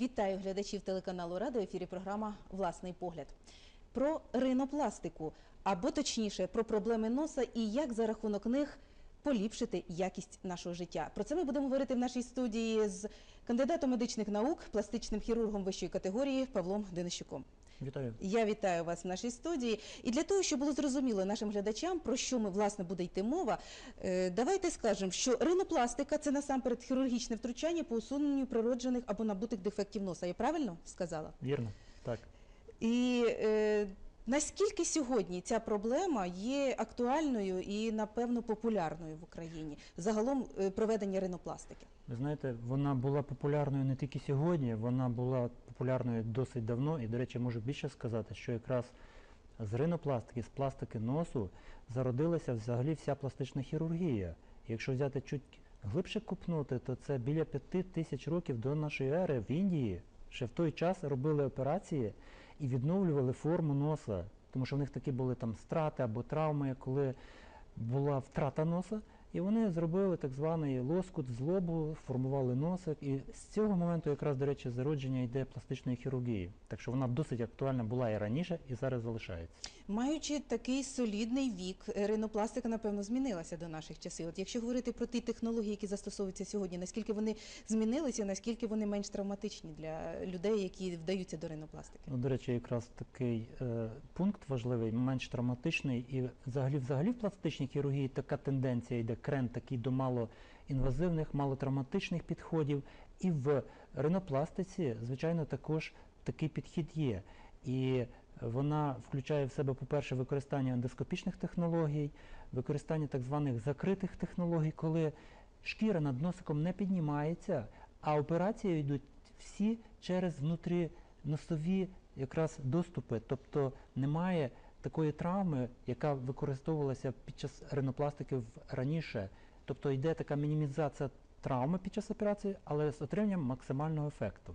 Вітаю глядачів телеканалу Радо. В ефірі програма Власний погляд. Про ринопластику, або точніше про проблеми носа і як за рахунок них поліпшити якість нашого життя. Про це ми будемо говорити в нашій студії з кандидатом медичних наук, пластичним хірургом вищої категорії Павлом Денищуком. Вітаю. Я вітаю вас в нашій студії. І для того, щоб було зрозуміло нашим глядачам, про що ми власне буде йти мова, е, давайте скажемо, що ринопластика це насамперед хірургічне втручання по усуненню природжених або набутих дефектів носа. Я правильно сказала? Вірно. Так. І е, наскільки сьогодні ця проблема є актуальною і напевно популярною в Україні? Загалом е, проведення ринопластики? Ви знаєте, вона була популярною не тільки сьогодні, вона була популярною досить давно. І, до речі, можу більше сказати, що якраз з ринопластики, з пластики носу зародилася взагалі вся пластична хірургія. Якщо взяти чуть глибше купнути, то це біля п'яти тисяч років до нашої ери в Індії. Ще в той час робили операції і відновлювали форму носа, тому що в них такі були там страти або травми, коли була втрата носа, і вони зробили так званий лоскут з лобу, формували носик. І з цього моменту якраз, до речі, зародження йде пластичної хірургії. Так що вона досить актуальна була і раніше, і зараз залишається. Маючи такий солідний вік, е, ринопластика, напевно, змінилася до наших часів. От якщо говорити про ті технології, які застосовуються сьогодні, наскільки вони змінилися, наскільки вони менш травматичні для людей, які вдаються до ринопластики? Ну, до речі, якраз такий е, пункт важливий, менш травматичний, і взагалі, взагалі в пластичній хірургії така тенденція йде крен такий до малоінвазивних, малотравматичних підходів. І в ринопластиці, звичайно, також такий підхід є. І вона включає в себе, по-перше, використання ендоскопічних технологій, використання так званих закритих технологій, коли шкіра над носиком не піднімається, а операції йдуть всі через внутріносові якраз доступи. Тобто немає такої травми, яка використовувалася під час ринопластики раніше. Тобто йде така мінімізація травми під час операції, але з отриманням максимального ефекту.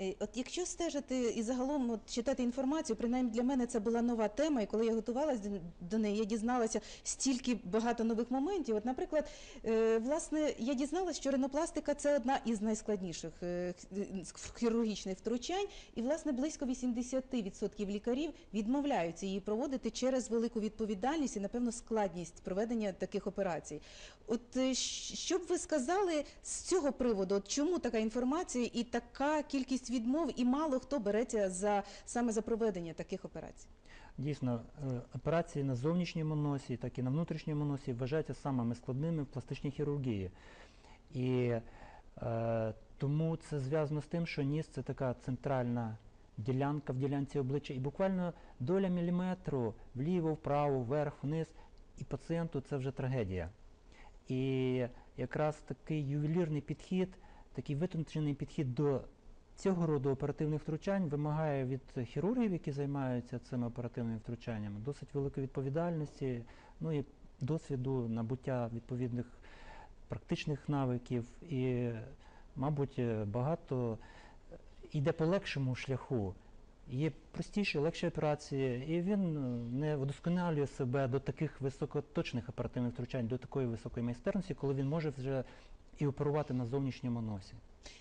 Е, От якщо стежити і загалом от, читати інформацію, принаймні для мене це була нова тема, і коли я готувалася до- неї, я дізналася стільки багато нових моментів. От, наприклад, е, власне, я дізналася, що ринопластика це одна із найскладніших е, хірургічних втручань, і власне близько 80% лікарів відмовляються її проводити через велику відповідальність і, напевно, складність проведення таких операцій. От е, що б ви сказали з цього приводу? От чому така інформація і така кількість відмов, і мало хто береться за саме за проведення таких операцій? Дійсно, е, операції на зовнішньому носі, так і на внутрішньому носі вважаються самими складними в пластичній хірургії. І е, тому це зв'язано з тим, що ніс це така центральна ділянка в ділянці обличчя, і буквально доля міліметру вліво, вправо, вверх, вниз, і пацієнту це вже трагедія. І якраз такий ювелірний підхід, такий витончений підхід до цього роду оперативних втручань вимагає від хірургів, які займаються цими оперативними втручаннями, досить великої відповідальності, ну і досвіду, набуття відповідних практичних навиків і, мабуть, е, багато йде по легшому шляху. Є простіші, легші операції, і він е, не вдосконалює себе до таких високоточних оперативних втручань, до такої високої майстерності, коли він може вже і оперувати на зовнішньому носі.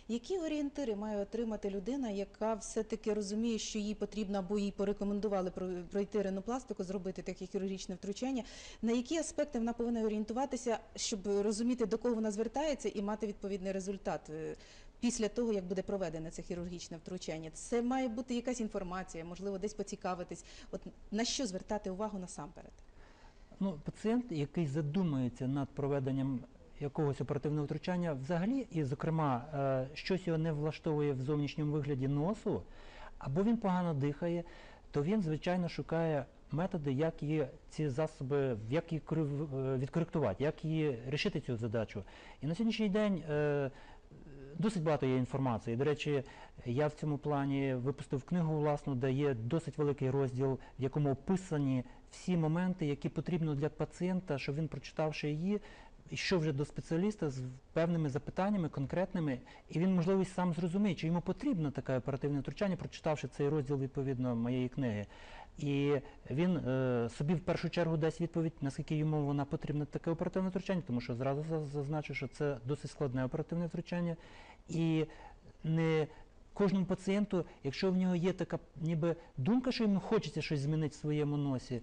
Які орієнтири має отримати людина, яка все-таки розуміє, що їй потрібно або їй порекомендували про- пройти ринопластику, зробити таке хірургічне втручання? На які аспекти вона повинна орієнтуватися, щоб розуміти, до кого вона звертається і мати відповідний результат е, після того, як буде проведене це хірургічне втручання? Це має бути якась інформація, можливо, десь поцікавитись. От на що звертати увагу насамперед? Ну, пацієнт, який задумується над проведенням якогось оперативного втручання, взагалі, і, зокрема, е, щось його не влаштовує в зовнішньому вигляді носу, або він погано дихає, то він, звичайно, шукає методи, як її ці засоби, як її е, відкоректувати, як її рішити цю задачу. І на сьогоднішній день е, досить багато є інформації. До речі, я в цьому плані випустив книгу власну, де є досить великий розділ, в якому описані всі моменти, які потрібно для пацієнта, щоб він, прочитавши її, йшов вже до спеціаліста з певними запитаннями конкретними, і він, можливо, сам зрозуміє, чи йому потрібно таке оперативне втручання, прочитавши цей розділ відповідно моєї книги. І він е, собі в першу чергу дасть відповідь, наскільки йому вона потрібна таке оперативне втручання, тому що зразу за- зазначу, що це досить складне оперативне втручання, і не кожному пацієнту, якщо в нього є така ніби думка, що йому хочеться щось змінити в своєму носі,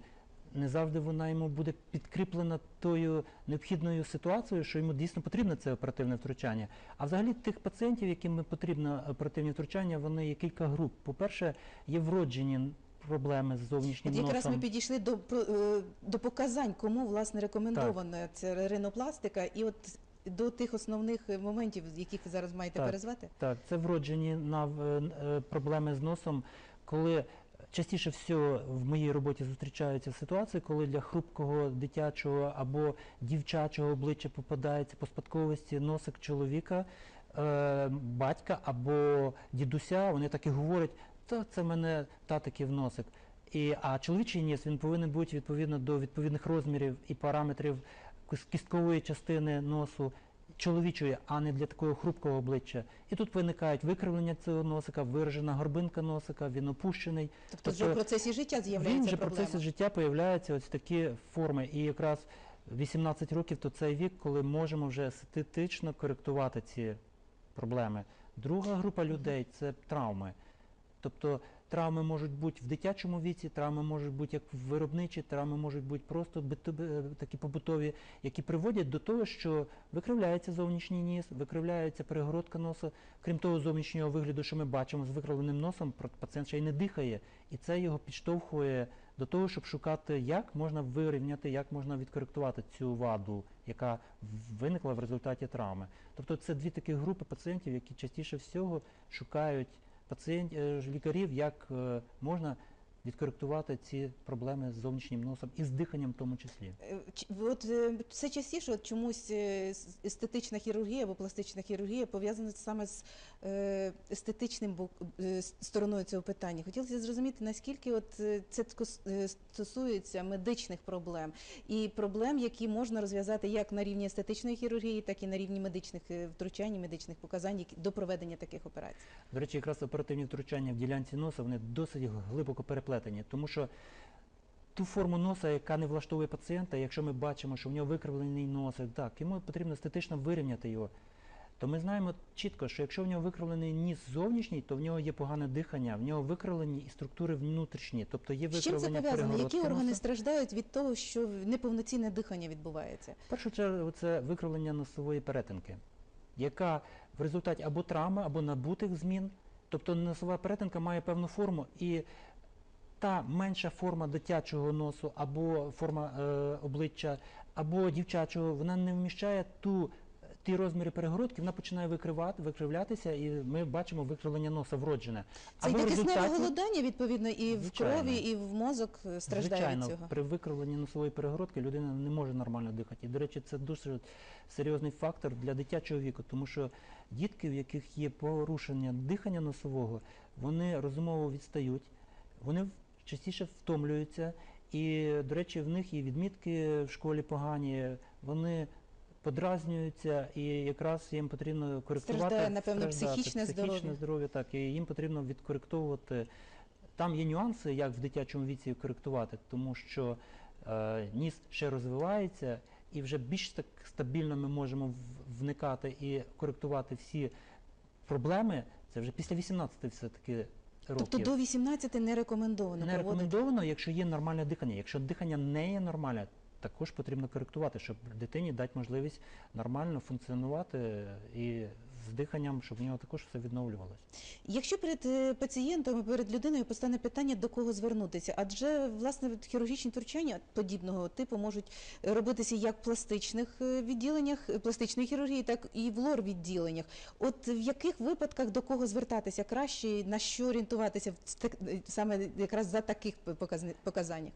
не завжди вона йому буде підкріплена тою необхідною ситуацією, що йому дійсно потрібно це оперативне втручання. А взагалі тих пацієнтів, яким потрібно оперативне втручання, вони є кілька груп. По-перше, є вроджені проблеми з зовнішнім От якраз ми підійшли до, е, до показань, кому власне рекомендована ця ринопластика, і от до тих основних е, моментів, яких ви зараз маєте Так. перезвати. Так, це вроджені на е, проблеми з носом, коли частіше всього в моїй роботі зустрічаються ситуації, коли для хрупкого дитячого або дівчачого обличчя попадається по спадковості носик чоловіка, е, батька або дідуся, вони так і говорять, та це мене татиків носик. І, а чоловічий ніс він повинен бути відповідно до відповідних розмірів і параметрів кісткової частини носу чоловічої, а не для такого хрупкого обличчя. І тут виникають викривлення цього носика, виражена горбинка носика, він опущений. Тобто вже в Тобто процесі життя Він вже в процесі життя появляються ось такі форми. І якраз 18 років то цей вік, коли можемо вже естетично коректувати ці проблеми. Друга група людей це травми. Тобто травми можуть бути в дитячому віці, травми можуть бути як виробничі, травми можуть бути просто е, такі побутові, які приводять до того, що викривляється зовнішній ніс, викривляється перегородка носа. Крім того, зовнішнього вигляду, що ми бачимо з викривленим носом, пацієнт ще й не дихає, і це його підштовхує до того, щоб шукати, як можна вирівняти, як можна відкоректувати цю ваду, яка виникла в результаті травми. Тобто це дві такі групи пацієнтів, які частіше всього шукають пацієнт, е, лікарів, як е, можна відкоректувати ці проблеми з зовнішнім носом і з диханням в тому числі. Е, От е, все частіше от чомусь е, естетична хірургія або пластична хірургія пов'язана саме з естетичним стороною цього питання. Хотілося зрозуміти, наскільки от це стосується медичних проблем і проблем, які можна розв'язати як на рівні естетичної хірургії, так і на рівні медичних втручань, і медичних показань до проведення таких операцій. До речі, якраз оперативні втручання в ділянці носа вони досить глибоко переплетені, тому що ту форму носа, яка не влаштовує пацієнта, якщо ми бачимо, що в нього викривлений носик, так, йому потрібно естетично вирівняти його. То ми знаємо чітко, що якщо в нього викривлений ніс зовнішній, то в нього є погане дихання, в нього викривлені і структури внутрішні, тобто є З чим це викривлення пов'язано? Які органи носа. страждають від того, що неповноцінне дихання відбувається? В першу чергу це викривлення носової перетинки, яка в результаті або травми, або набутих змін. Тобто носова перетинка має певну форму, і та менша форма дитячого носу, або форма е, обличчя, або дівчачого, вона не вміщає ту. Ті розміри перегородки, вона починає викривати, викривлятися, і ми бачимо викривлення носа вроджене. Це йде кисневе голодання, відповідно, і в крові, і в мозок страждає Звичайно, від цього. при викривленні носової перегородки людина не може нормально дихати. І, до речі, це дуже серйозний фактор для дитячого віку, тому що дітки, в яких є порушення дихання носового, вони розумово відстають, вони частіше втомлюються. І, до речі, в них і відмітки в школі погані, вони подразнюються, і якраз їм потрібно коректувати Страждає, напевно, страждати, психічне здоров'я. здоров'я, так, і їм потрібно відкоректовувати. Там є нюанси, як в дитячому віці коректувати, тому що е, ніс ще розвивається, і вже більш так стабільно ми можемо вникати і коректувати всі проблеми. Це вже після 18 все-таки років. Тобто до 18 не рекомендовано Не проводити. рекомендовано, якщо є нормальне дихання. Якщо дихання не є нормальне, також потрібно коректувати, щоб дитині дати можливість нормально функціонувати і з диханням, щоб в нього також все відновлювалося. Якщо перед е, пацієнтом, перед людиною постане питання, до кого звернутися, адже власне хірургічні втручання подібного типу можуть робитися як в пластичних е, відділеннях е, пластичної хірургії, так і в лор відділеннях. От в яких випадках до кого звертатися краще, на що орієнтуватися саме якраз за таких показаннях?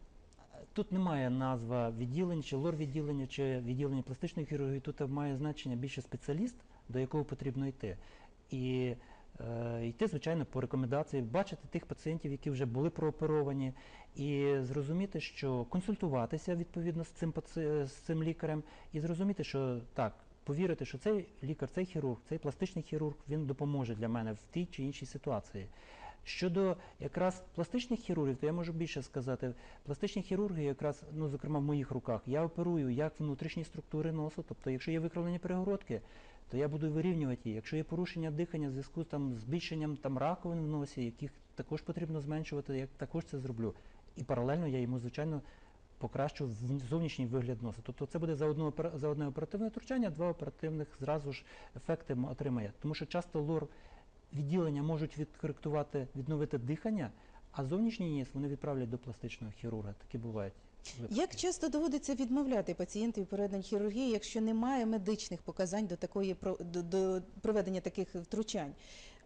Тут немає назва відділень, чи лор відділення, чи відділення пластичної хірургії. Тут має значення більше спеціаліст, до якого потрібно йти. І е, йти, звичайно, по рекомендації, бачити тих пацієнтів, які вже були прооперовані, і зрозуміти, що консультуватися відповідно з цим з цим лікарем, і зрозуміти, що так. Повірити, що цей лікар, цей хірург, цей пластичний хірург, він допоможе для мене в тій чи іншій ситуації. Щодо якраз пластичних хірургів, то я можу більше сказати. Пластичні хірурги, якраз, ну зокрема в моїх руках, я оперую як внутрішні структури носу, тобто, якщо є викривлені перегородки, то я буду вирівнювати її. Якщо є порушення дихання в зв'язку там, з збільшенням там, раковин в носі, яких також потрібно зменшувати, я також це зроблю. І паралельно я йому, звичайно, покращу зовнішній вигляд носа. Тобто це буде за, опера- за одне оперативне втручання, два оперативних зразу ж ефекти отримає. Тому що часто лор відділення можуть відкоректувати, відновити дихання, а зовнішній ніс вони відправлять до пластичного хірурга. Такі бувають. Як часто доводиться відмовляти пацієнтів передань хірургії, якщо немає медичних показань до такої до, до проведення таких втручань?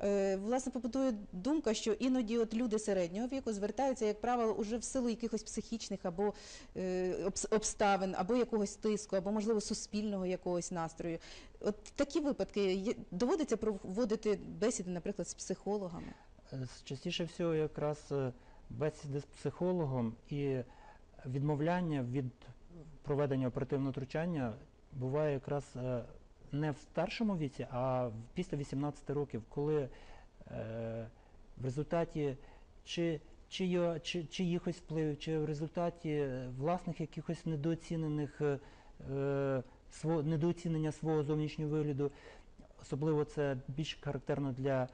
Е, власне, побудує думка, що іноді от люди середнього віку звертаються, як правило, уже в силу якихось психічних або е, обставин, або якогось тиску, або можливо суспільного якогось настрою. От такі випадки доводиться проводити бесіди, наприклад, з психологами. Е, Частіше всього якраз е, бесіди з психологом і відмовляння від проведення оперативного втручання буває якраз е, не в старшому віці, а після 18 років, коли е, в результаті чи, чи, чи, чиїхось впливів, чи в результаті власних якихось недооцінених е, е, сво, недооцінення свого зовнішнього вигляду, особливо це більш характерно для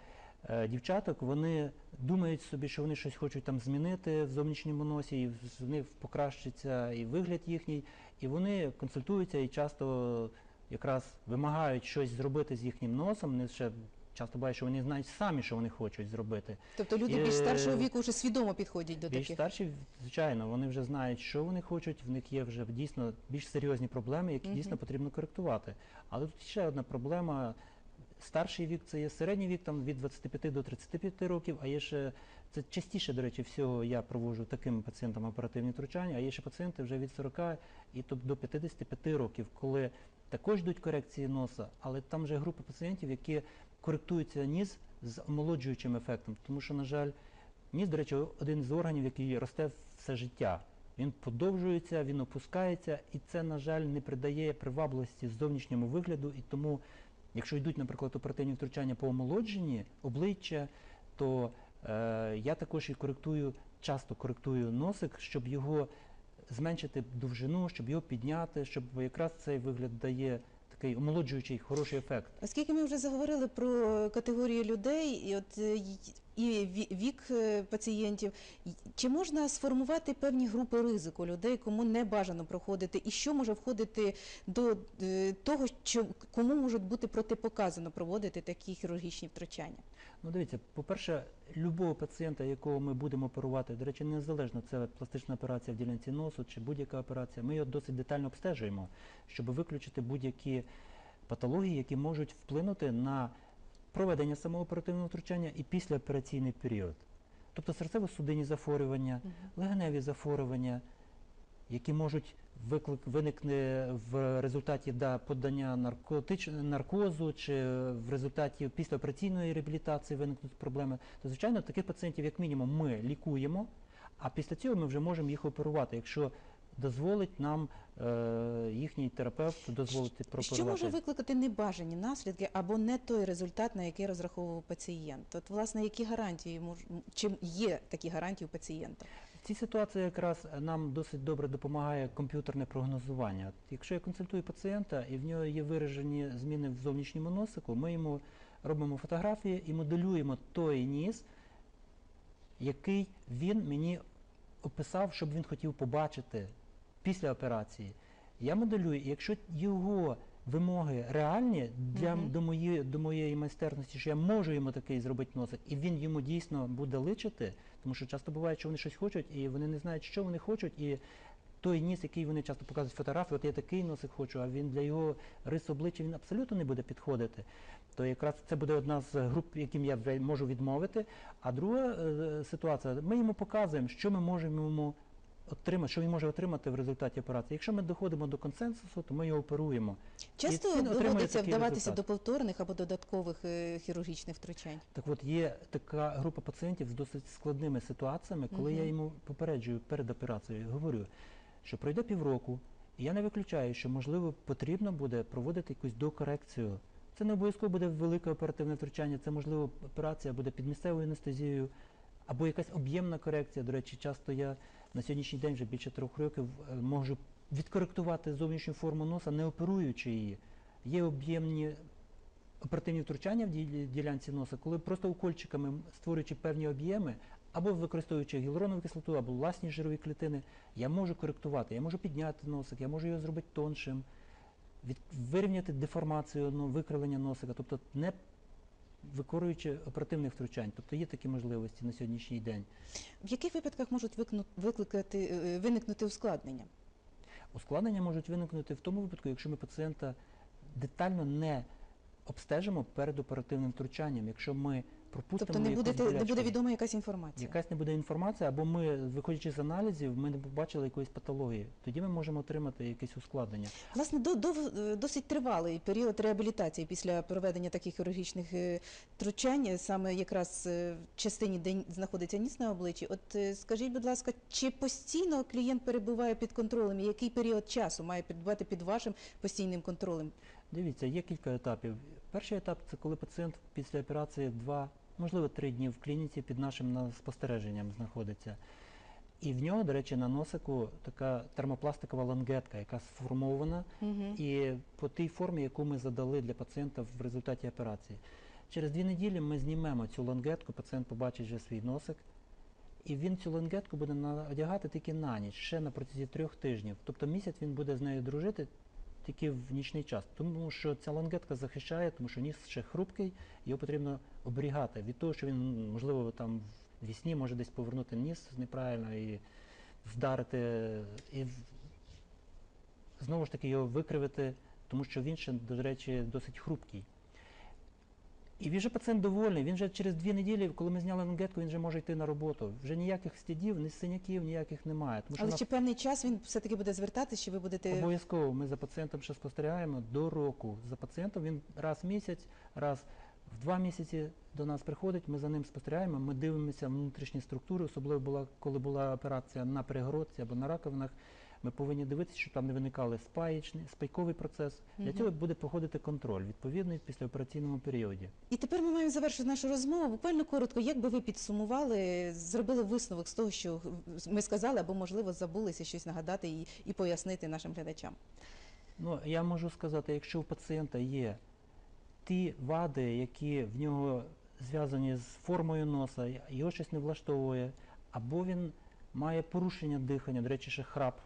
дівчаток, вони думають собі, що вони щось хочуть там змінити в зовнішньому носі, і в- них покращиться і вигляд їхній, і вони консультуються і часто якраз вимагають щось зробити з їхнім носом. Вони ще часто бувають, що вони знають самі, що вони хочуть зробити. Тобто люди Е, більш старшого віку вже свідомо підходять до Більш таких. старші, звичайно, вони вже знають, що вони хочуть, в них є вже дійсно більш серйозні проблеми, які Мгм. дійсно потрібно коректувати. Але тут ще одна проблема. Старший вік це є середній вік там від 25 до 35 років, а є ще це частіше, до речі, всього я проводжу таким пацієнтам оперативні втручання, а є ще пацієнти вже від 40 і то до 55 років, коли також йдуть корекції носа, але там вже група пацієнтів, які коректуються ніс з омолоджуючим ефектом, тому що, на жаль, Ніс, до речі, один з органів, який росте все життя. Він подовжується, він опускається, і це, на жаль, не придає привабливості зовнішньому вигляду. І тому, якщо йдуть, наприклад, оперативні втручання по омолодженні обличчя, то е, я також і коректую, часто коректую носик, щоб його зменшити довжину, щоб його підняти, щоб якраз цей вигляд дає такий омолоджуючий хороший ефект. Оскільки ми вже заговорили про категорії людей і от е, і ві- вік е, пацієнтів, чи можна сформувати певні групи ризику людей, кому не бажано проходити, і що може входити до е, того, що кому можуть бути протипоказано проводити такі хірургічні втручання? Ну, дивіться, по-перше, любого пацієнта, якого ми будемо оперувати, до речі, незалежно це пластична операція в ділянці носу чи будь-яка операція, ми його досить детально обстежуємо, щоб виключити будь-які патології, які можуть вплинути на проведення самого оперативного втручання і післяопераційний період. Тобто серцево-судинні захворювання, легеневі захворювання, які можуть виклик виникне в результаті да, подання наркотич, наркозу чи в результаті післяопераційної реабілітації виникнуть проблеми, то звичайно таких пацієнтів, як мінімум, ми лікуємо, а після цього ми вже можемо їх оперувати, якщо дозволить нам е, їхній терапевт дозволити прооперувати. Що може викликати небажані наслідки або не той результат, на який розраховував пацієнт? От, власне, які гарантії мож... чи є такі гарантії у пацієнта? В цій ситуації якраз нам досить добре допомагає комп'ютерне прогнозування. Якщо я консультую пацієнта і в нього є виражені зміни в зовнішньому носику, ми йому робимо фотографії і моделюємо той ніс, який він мені описав, щоб він хотів побачити після операції. Я моделюю, і якщо його вимоги реальні для Мгм. до, моєї, до моєї майстерності, що я можу йому такий зробити носик, і він йому дійсно буде личити, тому що часто буває, що вони щось хочуть, і вони не знають, що вони хочуть, і той ніс, який вони часто показують фотографії, от я такий носик хочу, а він для його рис обличчя він абсолютно не буде підходити. То якраз це буде одна з груп, яким я вже можу відмовити. А друга е, ситуація, ми йому показуємо, що ми можемо йому отримати, що він може отримати в результаті операції. Якщо ми доходимо до консенсусу, то ми його оперуємо. Часто доводиться вдаватися результат. до повторних або додаткових е, хірургічних втручань. Так от є така група пацієнтів з досить складними ситуаціями, коли я йому попереджую перед операцією, говорю, що пройде півроку, і я не виключаю, що можливо потрібно буде проводити якусь докорекцію. Це не обов'язково буде велике оперативне втручання, це можливо операція буде під місцевою анестезією або якась об'ємна корекція. До речі, часто я на сьогоднішній день вже більше трьох років е, можу відкоректувати зовнішню форму носа, не оперуючи її. Є об'ємні оперативні втручання в ділянці носа, коли просто укольчиками, створюючи певні об'єми, або використовуючи гіалуронову кислоту, або власні жирові клітини, я можу коректувати, я можу підняти носик, я можу його зробити тоншим, від, вирівняти деформацію, ну, викривлення носика, тобто не виконуючи оперативних втручань. Тобто є такі можливості на сьогоднішній день. В яких випадках можуть викликати, е, виникнути ускладнення? Ускладнення можуть виникнути в тому випадку, якщо ми пацієнта детально не обстежимо перед оперативним втручанням, якщо ми пропустимо Тобто не, будете, не буде відома якась інформація? Якась не буде інформація, або ми, виходячи з аналізів, ми не побачили якоїсь патології. Тоді ми можемо отримати якесь ускладнення. Власне, до, до, досить тривалий період реабілітації після проведення таких хірургічних е, втручань, саме якраз е, в частині, де знаходиться ніс на обличчі. От е, скажіть, будь ласка, чи постійно клієнт перебуває під контролем? і Який період часу має перебувати під вашим постійним контролем? Дивіться, є кілька етапів. Перший етап це коли пацієнт після операції два, можливо, три дні в клініці під нашим спостереженням знаходиться. І в нього, до речі, на носику така термопластикова лангетка, яка сформована Угу. і по тій формі, яку ми задали для пацієнта в результаті операції. Через дві неділі ми знімемо цю лангетку, пацієнт побачить вже свій носик, і він цю лангетку буде одягати тільки на ніч, ще на протязі трьох тижнів. Тобто місяць він буде з нею дружити тільки в нічний час. Тому що ця лангетка захищає, тому що ніс ще хрупкий, його потрібно оберігати від того, що він, можливо, там в вісні може десь повернути ніс неправильно і вдарити, і знову ж таки його викривити, тому що він ще, до речі, досить хрупкий. І він же пацієнт довольний, він вже через дві неділі, коли ми зняли лангетку, він вже може йти на роботу. Вже ніяких слідів, ні синяків, ніяких немає. Тому що Але на- чи певний час він все-таки буде звертатись, чи ви будете Обов'язково ми за пацієнтом ще спостерігаємо до року. За пацієнтом він раз в місяць, раз в два місяці до нас приходить, ми за ним спостерігаємо, ми дивимося внутрішні структури, особливо була, коли була операція на перегородці або на раковинах. Ми повинні дивитися, щоб там не виникали спаєчний, спайковий процес. Для цього буде проходити контроль відповідний в післяопераційному періоді. І тепер ми маємо завершити нашу розмову. Буквально коротко, як би ви підсумували, зробили висновок з того, що ми сказали, або можливо забулися щось нагадати і, і пояснити нашим глядачам. Ну, я можу сказати, якщо у пацієнта є ті вади, які в нього зв'язані з формою носа, його щось не влаштовує, або він має порушення дихання, до речі, ще храп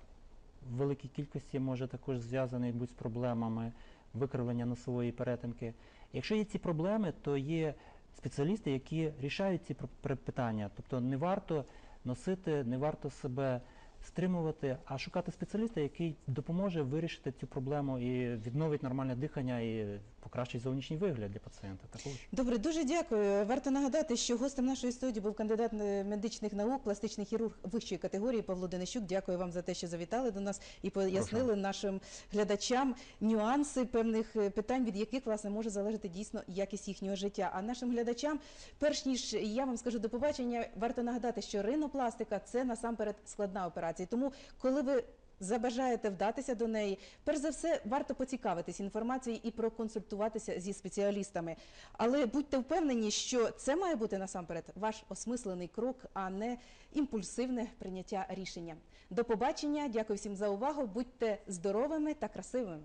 в великій кількості може також зв'язаний бути з проблемами викривлення носової перетинки. Якщо є ці проблеми, то є спеціалісти, які рішають ці питання. Тобто не варто носити, не варто себе стримувати, а шукати спеціаліста, який допоможе вирішити цю проблему і відновить нормальне дихання і покращить зовнішній вигляд для пацієнта. Також. Добре, дуже дякую. Варто нагадати, що гостем нашої студії був кандидат медичних наук, пластичний хірург вищої категорії Павло Денищук. Дякую вам за те, що завітали до нас і пояснили нашим глядачам нюанси певних е, питань, від яких власне може залежати дійсно якість їхнього життя. А нашим глядачам, перш ніж я вам скажу до побачення, варто нагадати, що ринопластика це насамперед складна операція. Тому, коли ви забажаєте вдатися до неї, перш за все варто поцікавитись інформацією і проконсультуватися зі спеціалістами. Але будьте впевнені, що це має бути насамперед ваш осмислений крок, а не імпульсивне прийняття рішення. До побачення, дякую всім за увагу. Будьте здоровими та красивими.